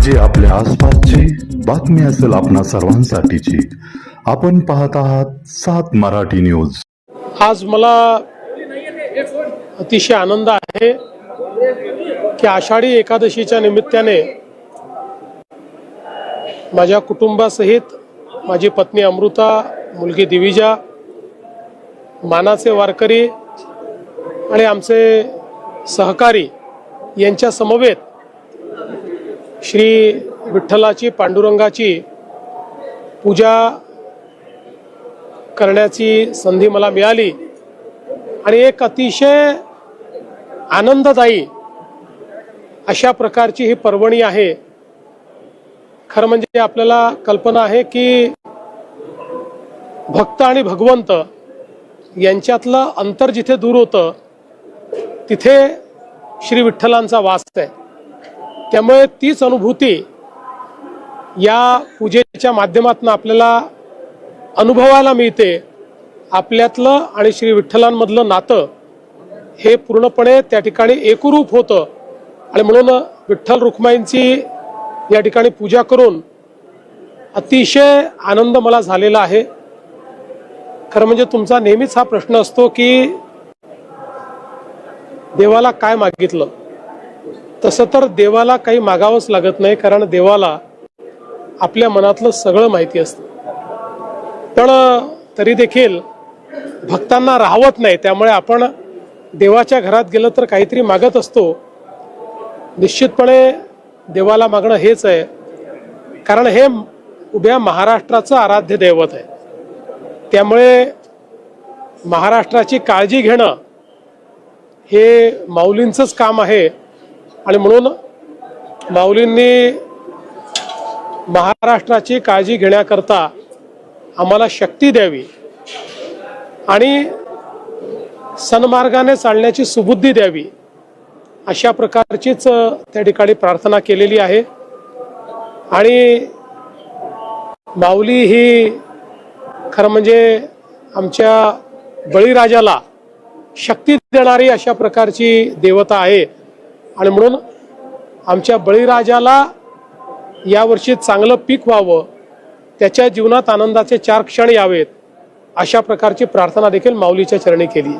म्हणजे आपल्या आसपासची बातमी असेल आपणा सर्वांसाठीची. आपण पाहत आहात सात मराठी न्यूज. आज मला अतिशय आनंद आहे की आषाढी एकादशीच्या निमित्ताने माझ्या कुटुंबासहित माझी पत्नी अमृता मुलगी दिविजा मानाचे वारकरी आणि आमचे सहकारी यांच्या समवेत श्री विठ्ठलाची पांडुरंगाची पूजा करण्याची संधी मला मिळाली. आणि एक अतिशय आनंददायी अशा प्रकारची ही पर्वणी आहे. खरं म्हणजे आपल्याला कल्पना आहे की भक्त आणि भगवंत यांच्यातलं अंतर जिथे दूर होतं तिथे श्री विठ्ठलांचा वास आहे. त्यामुळे तीच अनुभूती या पूजेच्या माध्यमातून आपल्याला अनुभवायला मिळते. आपल्यातलं आणि श्री विठ्ठलांमधलं नातं हे पूर्णपणे त्या ठिकाणी एकरूप होतं. आणि म्हणून विठ्ठल रुक्माईंची या ठिकाणी पूजा करून अतिशय आनंद मला झालेला आहे. खरं म्हणजे तुमचा नेहमीच हा प्रश्न असतो की देवाला काय मागितलं? तसं तर देवाला काही मागावंच लागत नाही कारण देवाला आपल्या मनातलं सगळं माहिती असतं. पण तरी देखील भक्तांना राहवत नाही त्यामुळे आपण देवाच्या घरात गेलं तर काहीतरी मागत असतो. निश्चितपणे देवाला मागणं हेच आहे. कारण हे उभ्या महाराष्ट्राचं आराध्य दैवत आहे. त्यामुळे महाराष्ट्राची काळजी घेणं हे माऊलींचंच काम आहे. आणि म्हणून माऊलींनी महाराष्ट्राची काळजी घेण्याकरता आम्हाला शक्ती द्यावी आणि सन्मार्गाने चालण्याची सुबुद्धी द्यावी अशा प्रकारचीच त्या ठिकाणी प्रार्थना केलेली आहे. आणि माऊली ही खरं म्हणजे आमच्या बळीराजाला शक्ती देणारी अशा प्रकारची देवता आहे. आणि म्हणून आमच्या बळीराजाला यावर्षी चांगलं पीक व्हावं त्याच्या जीवनात आनंदाचे चार क्षण यावेत अशा प्रकारची प्रार्थना देखील माऊलीच्या चरणी केली.